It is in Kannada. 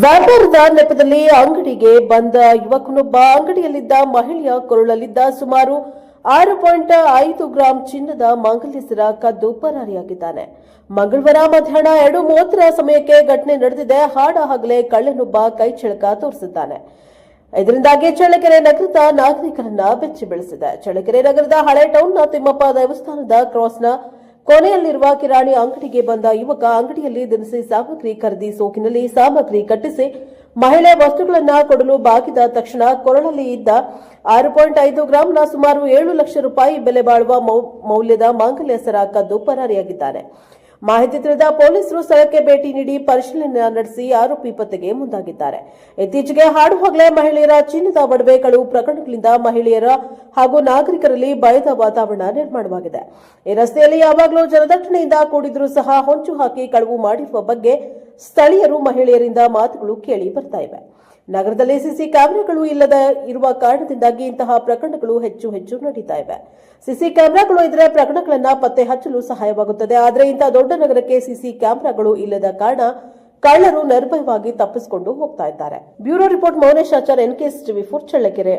ವ್ಯಾಪಾರದ ನೆಪದಲ್ಲಿ ಅಂಗಡಿಗೆ ಬಂದ ಯುವಕನೊಬ್ಬ ಅಂಗಡಿಯಲ್ಲಿದ್ದ ಮಹಿಳೆಯ ಕೊರಳಲ್ಲಿದ್ದ ಸುಮಾರು ಆರು ಪಾಯಿಂಟ್ ಐದು ಗ್ರಾಂ ಚಿನ್ನದ ಮಾಂಗಲ್ಯ ಸಿರ ಕದ್ದು ಪರಾರಿಯಾಗಿದ್ದಾನೆ. ಮಂಗಳವಾರ ಮಧ್ಯಾಹ್ನ ಎರಡು ಮೂವತ್ತರ ಸಮಯಕ್ಕೆ ಘಟನೆ ನಡೆದಿದೆ. ಹಾಡ ಹಗಲೇ ಕಳ್ಳನೊಬ್ಬ ಕೈ ಚಳಕ ತೋರಿಸಿದ್ದಾನೆ. ಇದರಿಂದಾಗಿ ಚಳ್ಳಕೆರೆ ನಗರದ ನಾಗರಿಕರನ್ನ ಬೆಚ್ಚಿ ಬೆಳೆಸಿದೆ. ಚಳ್ಳಕೆರೆ ನಗರದ ಹಳೆ ಟೌನ್ನ ತಿಮ್ಮಪ್ಪ ದೇವಸ್ಥಾನದ ಕ್ರಾಸ್ನ ಕೊನೆಯಲ್ಲಿರುವ ಕಿರಾಣಿ ಅಂಗಡಿಗೆ ಬಂದ ಯುವಕ ಅಂಗಡಿಯಲ್ಲಿ ದಿನಸಿ ಸಾಮಗ್ರಿ ಖರೀದಿ ಸೋಕಿನಲ್ಲಿ ಸಾಮಗ್ರಿ ಕಟ್ಟಿಸಿ ಮಹಿಳೆ ವಸ್ತುಗಳನ್ನು ಕೊಡಲು ಬಾಗಿದ ತಕ್ಷಣ ಕೊರಳಲ್ಲಿ ಇದ್ದ ಆರು ಪಾಯಿಂಟ್ ಐದು ಗ್ರಾಂನ ಸುಮಾರು ಏಳು ಲಕ್ಷ ರೂಪಾಯಿ ಬೆಲೆ ಬಾಳುವ ಮೌಲ್ಯದ ಮಾಂಗಲ್ಯ ಸರ ಕದ್ದು ಪರಾರಿಯಾಗಿದ್ದಾನೆ. ಮಾಹಿತಿ ತಿಳಿದ ಪೊಲೀಸರು ಸ್ಥಳಕ್ಕೆ ಭೇಟಿ ನೀಡಿ ಪರಿಶೀಲನೆ ನಡೆಸಿ ಆರೋಪಿ ಪತ್ತೆಗೆ ಮುಂದಾಗಿದ್ದಾರೆ. ಇತ್ತೀಚೆಗೆ ಹಾಡು ಹಗಲೇ ಮಹಿಳೆಯರ ಚಿನ್ನದ ಒಡವೆ ಕಳುವು ಪ್ರಕರಣಗಳಿಂದ ಮಹಿಳೆಯರ ಹಾಗೂ ನಾಗರಿಕರಲ್ಲಿ ಭಯದ ವಾತಾವರಣ ನಿರ್ಮಾಣವಾಗಿದೆ. ಈ ರಸ್ತೆಯಲ್ಲಿ ಯಾವಾಗಲೂ ಜನದಟ್ಟಣೆಯಿಂದ ಕೂಡಿದ್ರೂ ಸಹ ಹೊಂಚು ಹಾಕಿ ಕಳುವು ಮಾಡಿರುವ ಬಗ್ಗೆ ಸ್ಥಳೀಯರು ಮಹಿಳೆಯರಿಂದ ಮಾತುಗಳು ಕೇಳಿ ಬರ್ತಾ ಇವೆ. ನಗರದಲ್ಲಿ ಸಿಸಿ ಕ್ಯಾಮೆರಾಗಳು ಇಲ್ಲದ ಇರುವ ಕಾರಣದಿಂದಾಗಿ ಇಂತಹ ಪ್ರಕರಣಗಳು ಹೆಚ್ಚು ಹೆಚ್ಚು ನಡೀತಾ ಇವೆ. ಸಿಸಿ ಕ್ಯಾಮೆರಾಗಳು ಇದ್ರೆ ಪ್ರಕರಣಗಳನ್ನ ಪತ್ತೆ ಹಚ್ಚಲು ಸಹಾಯವಾಗುತ್ತದೆ. ಆದರೆ ಇಂತಹ ದೊಡ್ಡ ನಗರಕ್ಕೆ ಸಿಸಿ ಕ್ಯಾಮೆರಾಗಳು ಇಲ್ಲದ ಕಾರಣ ಕಳ್ಳರು ನಿರ್ಭಯವಾಗಿ ತಪ್ಪಿಸಿಕೊಂಡು ಹೋಗ್ತಾ ಇದ್ದಾರೆ. Bureau report, Mounesh Achar NKS TV four Challakere